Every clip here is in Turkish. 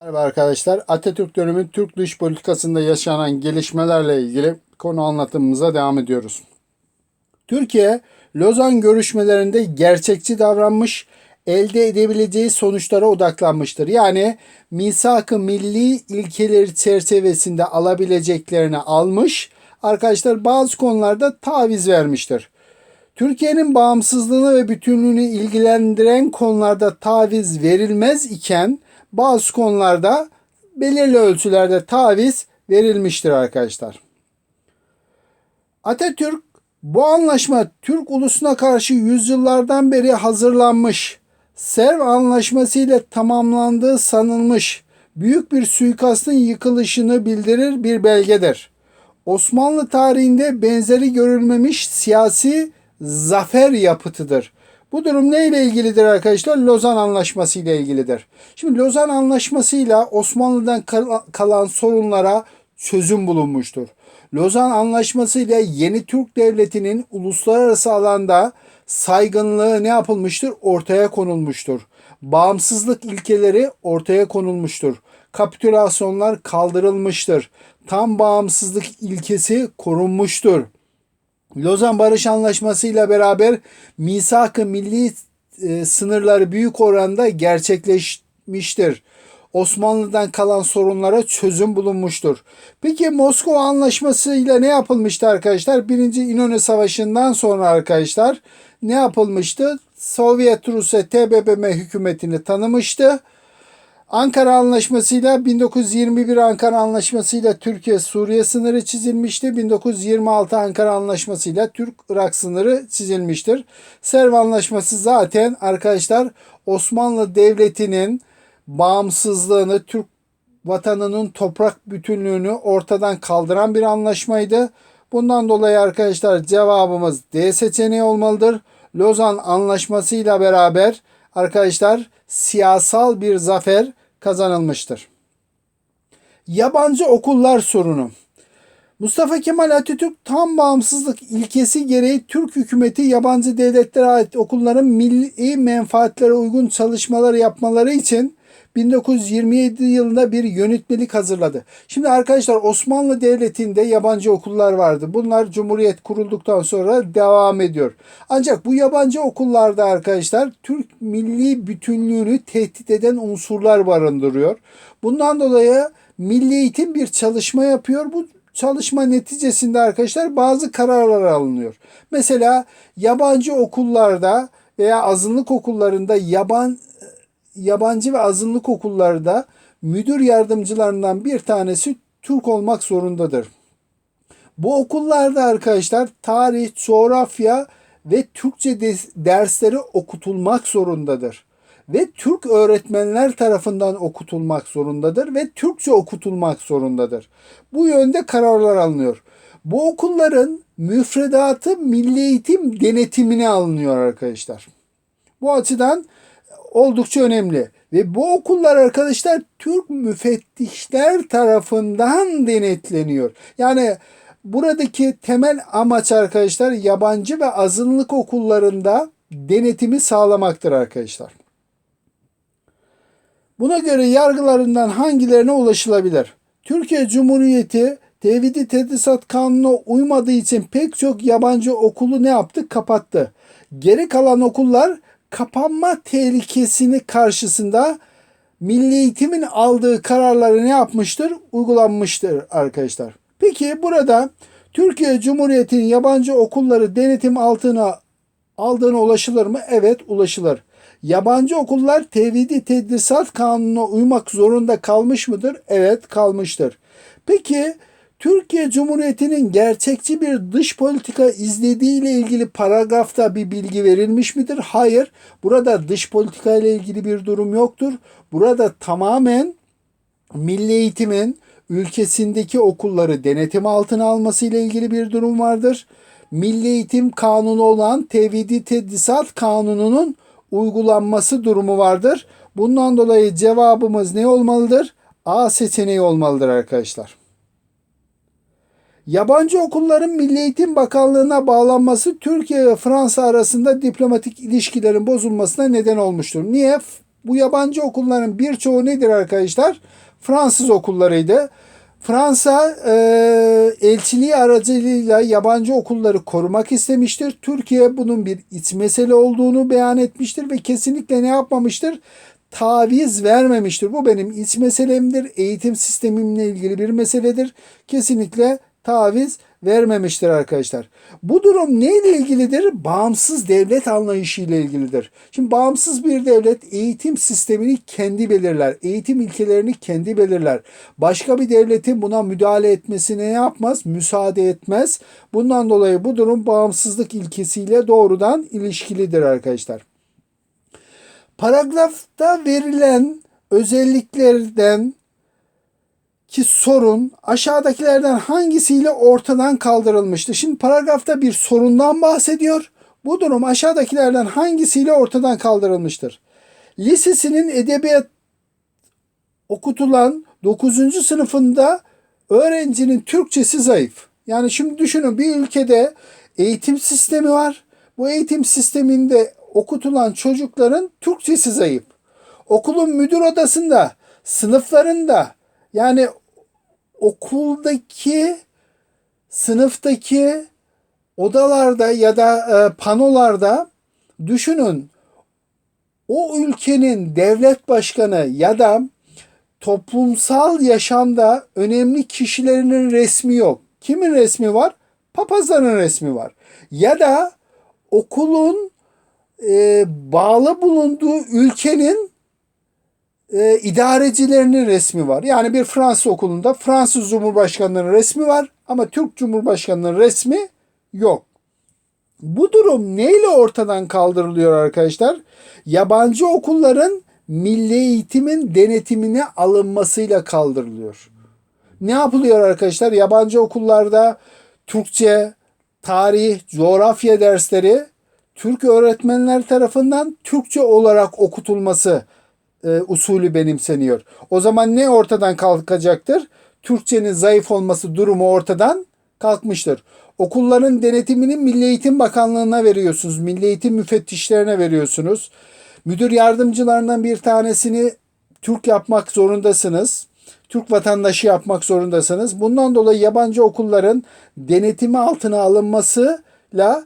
Merhaba arkadaşlar. Atatürk dönemi Türk dış politikasında yaşanan gelişmelerle ilgili konu anlatımımıza devam ediyoruz. Türkiye, Lozan görüşmelerinde gerçekçi davranmış, elde edebileceği sonuçlara odaklanmıştır. Yani misak-ı milli ilkeleri çerçevesinde alabileceklerini almış, arkadaşlar bazı konularda taviz vermiştir. Türkiye'nin bağımsızlığını ve bütünlüğünü ilgilendiren konularda taviz verilmez iken bazı konularda belirli ölçülerde taviz verilmiştir arkadaşlar. Atatürk bu anlaşma Türk ulusuna karşı yüzyıllardan beri hazırlanmış, Serv Anlaşması ile tamamlandığı sanılmış büyük bir suikastın yıkılışını bildirir bir belgedir. Osmanlı tarihinde benzeri görülmemiş siyasi zafer yapıtıdır. Bu durum neyle ilgilidir arkadaşlar? Lozan Anlaşması ile ilgilidir. Şimdi Lozan Anlaşması ile Osmanlı'dan kalan sorunlara çözüm bulunmuştur. Lozan Anlaşması ile yeni Türk Devleti'nin uluslararası alanda saygınlığı ne yapılmıştır? Ortaya konulmuştur. Bağımsızlık ilkeleri ortaya konulmuştur. Kapitülasyonlar kaldırılmıştır. Tam bağımsızlık ilkesi korunmuştur. Lozan Barış Anlaşması ile beraber misak-ı milli e, sınırları büyük oranda gerçekleşmiştir. Osmanlı'dan kalan sorunlara çözüm bulunmuştur. Peki Moskova Anlaşması ile ne yapılmıştı arkadaşlar? Birinci İnönü Savaşı'ndan sonra arkadaşlar ne yapılmıştı? Sovyet Rusya TBMM hükümetini tanımıştı. Ankara Anlaşması'yla 1921 Ankara Anlaşması'yla Türkiye Suriye sınırı çizilmişti. 1926 Ankara Anlaşması'yla Türk-Irak sınırı çizilmiştir. Serv Anlaşması zaten arkadaşlar Osmanlı Devleti'nin bağımsızlığını, Türk vatanının toprak bütünlüğünü ortadan kaldıran bir anlaşmaydı. Bundan dolayı arkadaşlar cevabımız D seçeneği olmalıdır. Lozan Anlaşması ile beraber arkadaşlar siyasal bir zafer kazanılmıştır. Yabancı okullar sorunu. Mustafa Kemal Atatürk tam bağımsızlık ilkesi gereği Türk hükümeti yabancı devletlere ait okulların milli menfaatlere uygun çalışmalar yapmaları için 1927 yılında bir yönetmelik hazırladı. Şimdi arkadaşlar Osmanlı Devleti'nde yabancı okullar vardı. Bunlar Cumhuriyet kurulduktan sonra devam ediyor. Ancak bu yabancı okullarda arkadaşlar Türk milli bütünlüğünü tehdit eden unsurlar barındırıyor. Bundan dolayı Milli Eğitim bir çalışma yapıyor. Bu çalışma neticesinde arkadaşlar bazı kararlar alınıyor. Mesela yabancı okullarda veya azınlık okullarında yaban yabancı ve azınlık okullarda müdür yardımcılarından bir tanesi Türk olmak zorundadır. Bu okullarda arkadaşlar tarih, coğrafya ve Türkçe dersleri okutulmak zorundadır. Ve Türk öğretmenler tarafından okutulmak zorundadır ve Türkçe okutulmak zorundadır. Bu yönde kararlar alınıyor. Bu okulların müfredatı milli eğitim denetimine alınıyor arkadaşlar. Bu açıdan oldukça önemli. Ve bu okullar arkadaşlar Türk müfettişler tarafından denetleniyor. Yani buradaki temel amaç arkadaşlar yabancı ve azınlık okullarında denetimi sağlamaktır arkadaşlar. Buna göre yargılarından hangilerine ulaşılabilir? Türkiye Cumhuriyeti Tevhidi Tedrisat Kanunu'na uymadığı için pek çok yabancı okulu ne yaptı? Kapattı. Geri kalan okullar kapanma tehlikesini karşısında Milli Eğitim'in aldığı kararları ne yapmıştır? Uygulanmıştır arkadaşlar. Peki burada Türkiye Cumhuriyeti'nin yabancı okulları denetim altına aldığına ulaşılır mı? Evet ulaşılır. Yabancı okullar tevhidi tedrisat kanununa uymak zorunda kalmış mıdır? Evet kalmıştır. Peki Türkiye Cumhuriyeti'nin gerçekçi bir dış politika izlediği ile ilgili paragrafta bir bilgi verilmiş midir? Hayır. Burada dış politika ile ilgili bir durum yoktur. Burada tamamen milli eğitimin ülkesindeki okulları denetim altına alması ile ilgili bir durum vardır. Milli Eğitim Kanunu olan Tevhidi Tedrisat Kanunu'nun uygulanması durumu vardır. Bundan dolayı cevabımız ne olmalıdır? A seçeneği olmalıdır arkadaşlar. Yabancı okulların Milli Eğitim Bakanlığı'na bağlanması Türkiye ve Fransa arasında diplomatik ilişkilerin bozulmasına neden olmuştur. Niye? Bu yabancı okulların birçoğu nedir arkadaşlar? Fransız okullarıydı. Fransa e, elçiliği aracılığıyla yabancı okulları korumak istemiştir. Türkiye bunun bir iç mesele olduğunu beyan etmiştir ve kesinlikle ne yapmamıştır? Taviz vermemiştir. Bu benim iç meselemdir. Eğitim sistemimle ilgili bir meseledir. Kesinlikle taviz vermemiştir arkadaşlar. Bu durum neyle ilgilidir? Bağımsız devlet anlayışı ile ilgilidir. Şimdi bağımsız bir devlet eğitim sistemini kendi belirler. Eğitim ilkelerini kendi belirler. Başka bir devletin buna müdahale etmesine ne yapmaz? Müsaade etmez. Bundan dolayı bu durum bağımsızlık ilkesiyle doğrudan ilişkilidir arkadaşlar. Paragrafta verilen özelliklerden ki sorun aşağıdakilerden hangisiyle ortadan kaldırılmıştı? Şimdi paragrafta bir sorundan bahsediyor. Bu durum aşağıdakilerden hangisiyle ortadan kaldırılmıştır? Lisesinin edebiyat okutulan 9. sınıfında öğrencinin Türkçesi zayıf. Yani şimdi düşünün bir ülkede eğitim sistemi var. Bu eğitim sisteminde okutulan çocukların Türkçesi zayıf. Okulun müdür odasında, sınıflarında yani okuldaki sınıftaki odalarda ya da e, panolarda düşünün o ülkenin devlet başkanı ya da toplumsal yaşamda önemli kişilerinin resmi yok. Kimin resmi var? Papazların resmi var. Ya da okulun e, bağlı bulunduğu ülkenin e, idarecilerinin resmi var. Yani bir Fransız okulunda Fransız Cumhurbaşkanı'nın resmi var ama Türk Cumhurbaşkanı'nın resmi yok. Bu durum neyle ortadan kaldırılıyor arkadaşlar? Yabancı okulların milli eğitimin denetimine alınmasıyla kaldırılıyor. Ne yapılıyor arkadaşlar? Yabancı okullarda Türkçe, tarih, coğrafya dersleri Türk öğretmenler tarafından Türkçe olarak okutulması e, usulü benimseniyor. O zaman ne ortadan kalkacaktır? Türkçenin zayıf olması durumu ortadan kalkmıştır. Okulların denetimini Milli Eğitim Bakanlığı'na veriyorsunuz. Milli Eğitim müfettişlerine veriyorsunuz. Müdür yardımcılarından bir tanesini Türk yapmak zorundasınız. Türk vatandaşı yapmak zorundasınız. Bundan dolayı yabancı okulların denetimi altına alınmasıyla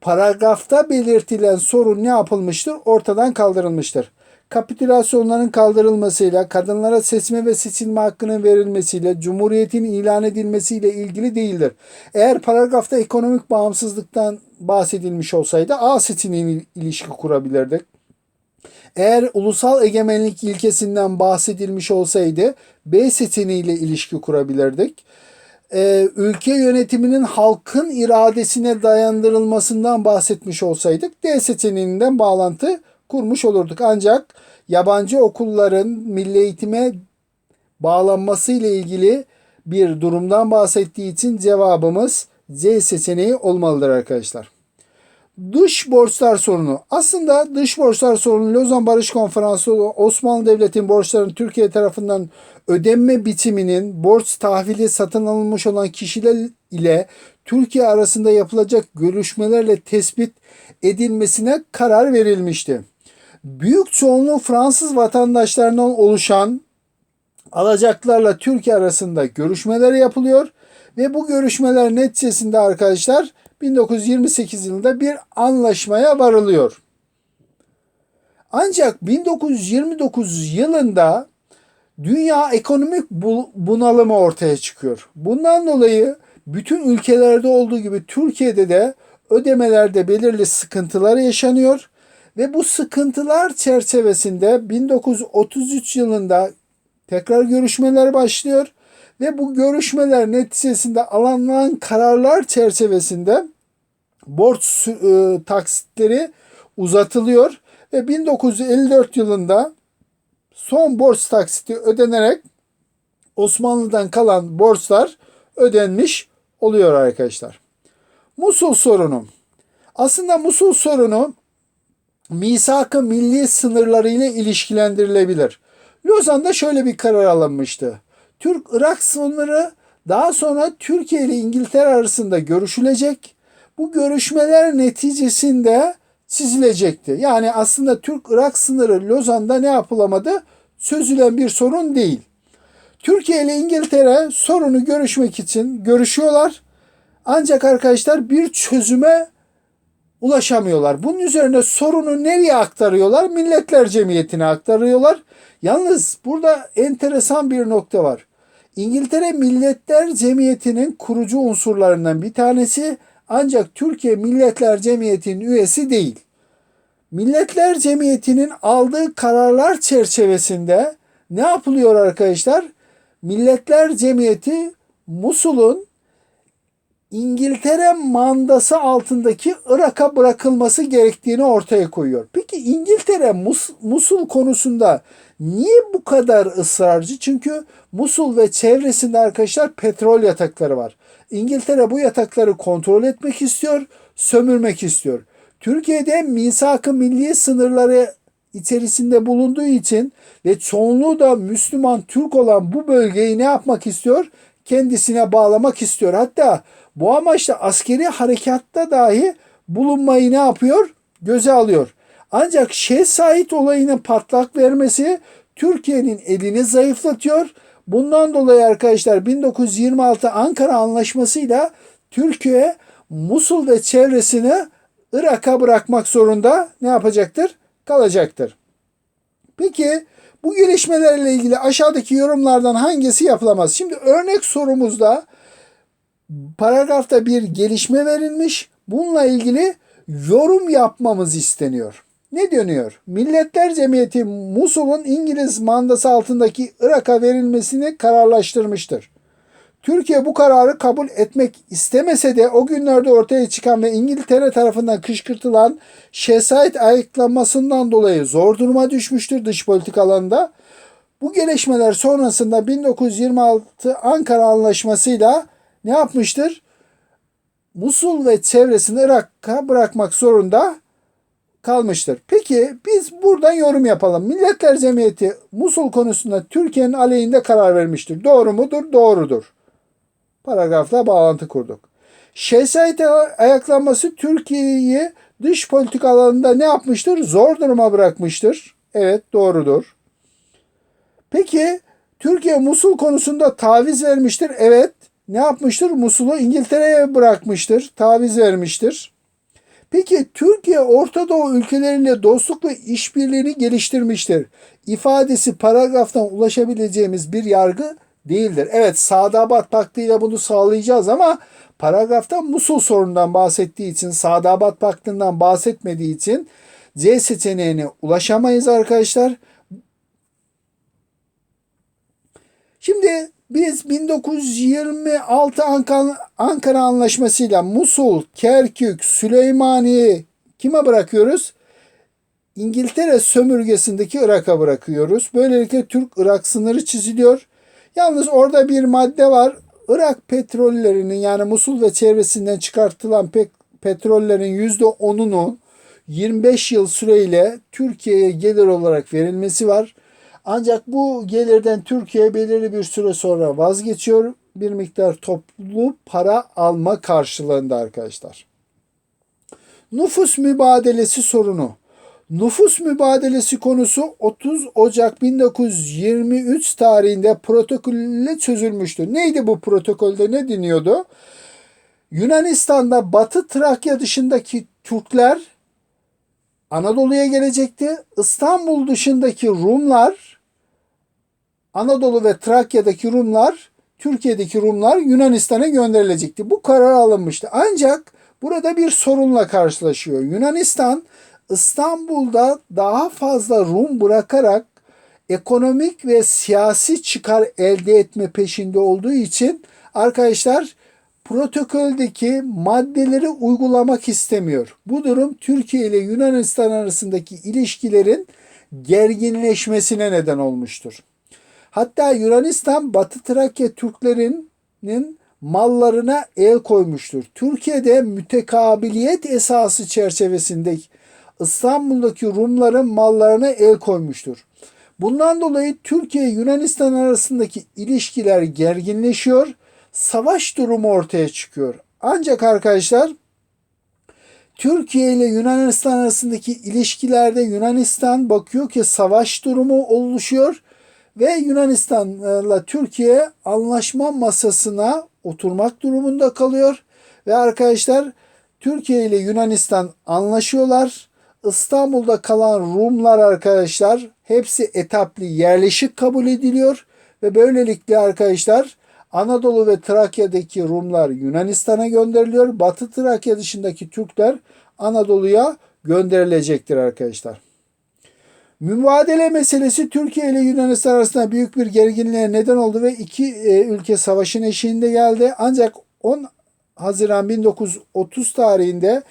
paragrafta belirtilen sorun ne yapılmıştır? Ortadan kaldırılmıştır kapitülasyonların kaldırılmasıyla, kadınlara seçme ve seçilme hakkının verilmesiyle, cumhuriyetin ilan edilmesiyle ilgili değildir. Eğer paragrafta ekonomik bağımsızlıktan bahsedilmiş olsaydı A seçeneğine ilişki kurabilirdik. Eğer ulusal egemenlik ilkesinden bahsedilmiş olsaydı B seçeneğiyle ilişki kurabilirdik. Ee, ülke yönetiminin halkın iradesine dayandırılmasından bahsetmiş olsaydık D seçeneğinden bağlantı kurmuş olurduk. Ancak yabancı okulların milli eğitime bağlanması ile ilgili bir durumdan bahsettiği için cevabımız C seçeneği olmalıdır arkadaşlar. Dış borçlar sorunu. Aslında dış borçlar sorunu Lozan Barış Konferansı Osmanlı Devleti'nin borçların Türkiye tarafından ödenme biçiminin borç tahvili satın alınmış olan kişiler ile Türkiye arasında yapılacak görüşmelerle tespit edilmesine karar verilmişti büyük çoğunluğu Fransız vatandaşlarından oluşan alacaklarla Türkiye arasında görüşmeler yapılıyor ve bu görüşmeler neticesinde arkadaşlar 1928 yılında bir anlaşmaya varılıyor. Ancak 1929 yılında dünya ekonomik bunalımı ortaya çıkıyor. Bundan dolayı bütün ülkelerde olduğu gibi Türkiye'de de ödemelerde belirli sıkıntılar yaşanıyor ve bu sıkıntılar çerçevesinde 1933 yılında tekrar görüşmeler başlıyor ve bu görüşmeler neticesinde alınan kararlar çerçevesinde borç e, taksitleri uzatılıyor ve 1954 yılında son borç taksiti ödenerek Osmanlı'dan kalan borçlar ödenmiş oluyor arkadaşlar. Musul sorunu. Aslında Musul sorunu misak-ı milli sınırlarıyla ilişkilendirilebilir. Lozan'da şöyle bir karar alınmıştı. Türk-Irak sınırı daha sonra Türkiye ile İngiltere arasında görüşülecek. Bu görüşmeler neticesinde çizilecekti. Yani aslında Türk-Irak sınırı Lozan'da ne yapılamadı? Çözülen bir sorun değil. Türkiye ile İngiltere sorunu görüşmek için görüşüyorlar. Ancak arkadaşlar bir çözüme ulaşamıyorlar. Bunun üzerine sorunu nereye aktarıyorlar? Milletler Cemiyeti'ne aktarıyorlar. Yalnız burada enteresan bir nokta var. İngiltere Milletler Cemiyeti'nin kurucu unsurlarından bir tanesi ancak Türkiye Milletler Cemiyeti'nin üyesi değil. Milletler Cemiyeti'nin aldığı kararlar çerçevesinde ne yapılıyor arkadaşlar? Milletler Cemiyeti Musul'un İngiltere mandası altındaki Irak'a bırakılması gerektiğini ortaya koyuyor. Peki İngiltere Mus Musul konusunda niye bu kadar ısrarcı? Çünkü Musul ve çevresinde arkadaşlar petrol yatakları var. İngiltere bu yatakları kontrol etmek istiyor, sömürmek istiyor. Türkiye'de misak-ı milli sınırları içerisinde bulunduğu için ve çoğunluğu da Müslüman Türk olan bu bölgeyi ne yapmak istiyor? Kendisine bağlamak istiyor. Hatta bu amaçla askeri harekatta dahi bulunmayı ne yapıyor? Göze alıyor. Ancak Şeyh olayının patlak vermesi Türkiye'nin elini zayıflatıyor. Bundan dolayı arkadaşlar 1926 Ankara Anlaşması'yla Türkiye Musul ve çevresini Irak'a bırakmak zorunda ne yapacaktır? Kalacaktır. Peki bu gelişmelerle ilgili aşağıdaki yorumlardan hangisi yapılamaz? Şimdi örnek sorumuzda paragrafta bir gelişme verilmiş. Bununla ilgili yorum yapmamız isteniyor. Ne dönüyor? Milletler Cemiyeti Musul'un İngiliz mandası altındaki Irak'a verilmesini kararlaştırmıştır. Türkiye bu kararı kabul etmek istemese de o günlerde ortaya çıkan ve İngiltere tarafından kışkırtılan Şehzait ayıklanmasından dolayı zor duruma düşmüştür dış politik alanında. Bu gelişmeler sonrasında 1926 Ankara Anlaşması'yla ne yapmıştır? Musul ve çevresini Irak'a bırakmak zorunda kalmıştır. Peki biz buradan yorum yapalım. Milletler Cemiyeti Musul konusunda Türkiye'nin aleyhinde karar vermiştir. Doğru mudur? Doğrudur. Paragrafla bağlantı kurduk. Şehzade ayaklanması Türkiye'yi dış politik alanında ne yapmıştır? Zor duruma bırakmıştır. Evet doğrudur. Peki Türkiye Musul konusunda taviz vermiştir. Evet ne yapmıştır? Musul'u İngiltere'ye bırakmıştır. Taviz vermiştir. Peki Türkiye Orta Doğu ülkeleriyle dostluk ve işbirliğini geliştirmiştir. İfadesi paragraftan ulaşabileceğimiz bir yargı değildir. Evet Sadabat Paktı ile bunu sağlayacağız ama paragrafta Musul sorunundan bahsettiği için Sadabat Paktı'ndan bahsetmediği için C seçeneğine ulaşamayız arkadaşlar. Şimdi biz 1926 Ankara, Ankara Anlaşması'yla Musul, Kerkük, Süleymaniye kime bırakıyoruz? İngiltere sömürgesindeki Irak'a bırakıyoruz. Böylelikle Türk-Irak sınırı çiziliyor. Yalnız orada bir madde var. Irak petrollerinin yani Musul ve çevresinden çıkartılan pe petrollerin %10'unu 25 yıl süreyle Türkiye'ye gelir olarak verilmesi var. Ancak bu gelirden Türkiye belirli bir süre sonra vazgeçiyor. Bir miktar toplu para alma karşılığında arkadaşlar. Nüfus mübadelesi sorunu. Nüfus mübadelesi konusu 30 Ocak 1923 tarihinde protokolle çözülmüştü. Neydi bu protokolde ne deniyordu? Yunanistan'da Batı Trakya dışındaki Türkler Anadolu'ya gelecekti. İstanbul dışındaki Rumlar Anadolu ve Trakya'daki Rumlar Türkiye'deki Rumlar Yunanistan'a gönderilecekti. Bu karar alınmıştı. Ancak burada bir sorunla karşılaşıyor. Yunanistan İstanbul'da daha fazla Rum bırakarak ekonomik ve siyasi çıkar elde etme peşinde olduğu için arkadaşlar protokoldeki maddeleri uygulamak istemiyor. Bu durum Türkiye ile Yunanistan arasındaki ilişkilerin gerginleşmesine neden olmuştur. Hatta Yunanistan Batı Trakya Türklerinin mallarına el koymuştur. Türkiye'de mütekabiliyet esası çerçevesinde İstanbul'daki Rumların mallarına el koymuştur. Bundan dolayı Türkiye Yunanistan arasındaki ilişkiler gerginleşiyor. Savaş durumu ortaya çıkıyor. Ancak arkadaşlar Türkiye ile Yunanistan arasındaki ilişkilerde Yunanistan bakıyor ki savaş durumu oluşuyor ve Yunanistan'la Türkiye anlaşma masasına oturmak durumunda kalıyor. Ve arkadaşlar Türkiye ile Yunanistan anlaşıyorlar. İstanbul'da kalan Rumlar arkadaşlar hepsi etaplı yerleşik kabul ediliyor ve böylelikle arkadaşlar Anadolu ve Trakya'daki Rumlar Yunanistan'a gönderiliyor. Batı Trakya dışındaki Türkler Anadolu'ya gönderilecektir arkadaşlar. Mübadele meselesi Türkiye ile Yunanistan arasında büyük bir gerginliğe neden oldu ve iki e, ülke savaşın eşiğinde geldi. Ancak 10 Haziran 1930 tarihinde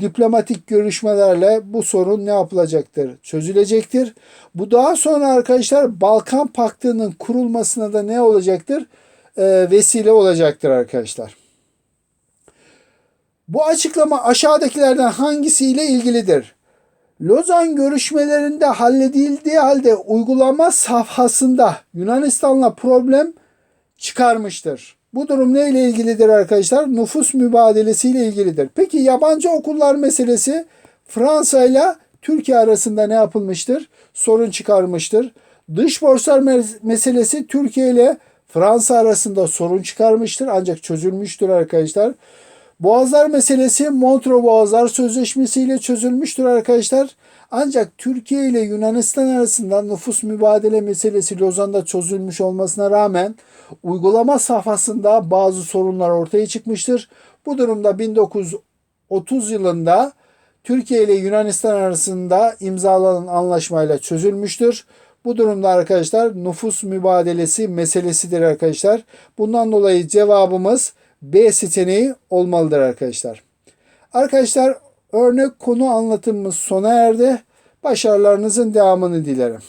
diplomatik görüşmelerle bu sorun ne yapılacaktır? Çözülecektir. Bu daha sonra arkadaşlar Balkan Paktı'nın kurulmasına da ne olacaktır? Ee, vesile olacaktır arkadaşlar. Bu açıklama aşağıdakilerden hangisiyle ilgilidir? Lozan görüşmelerinde halledildiği halde uygulama safhasında Yunanistan'la problem çıkarmıştır. Bu durum ne ile ilgilidir arkadaşlar? Nüfus mübadelesi ile ilgilidir. Peki yabancı okullar meselesi Fransa ile Türkiye arasında ne yapılmıştır? Sorun çıkarmıştır. Dış borçlar meselesi Türkiye ile Fransa arasında sorun çıkarmıştır ancak çözülmüştür arkadaşlar. Boğazlar meselesi Montreux Boğazlar Sözleşmesi ile çözülmüştür arkadaşlar. Ancak Türkiye ile Yunanistan arasında nüfus mübadele meselesi Lozan'da çözülmüş olmasına rağmen uygulama safhasında bazı sorunlar ortaya çıkmıştır. Bu durumda 1930 yılında Türkiye ile Yunanistan arasında imzalanan anlaşmayla çözülmüştür. Bu durumda arkadaşlar nüfus mübadelesi meselesidir arkadaşlar. Bundan dolayı cevabımız B seçeneği olmalıdır arkadaşlar. Arkadaşlar örnek konu anlatımımız sona erdi. Başarılarınızın devamını dilerim.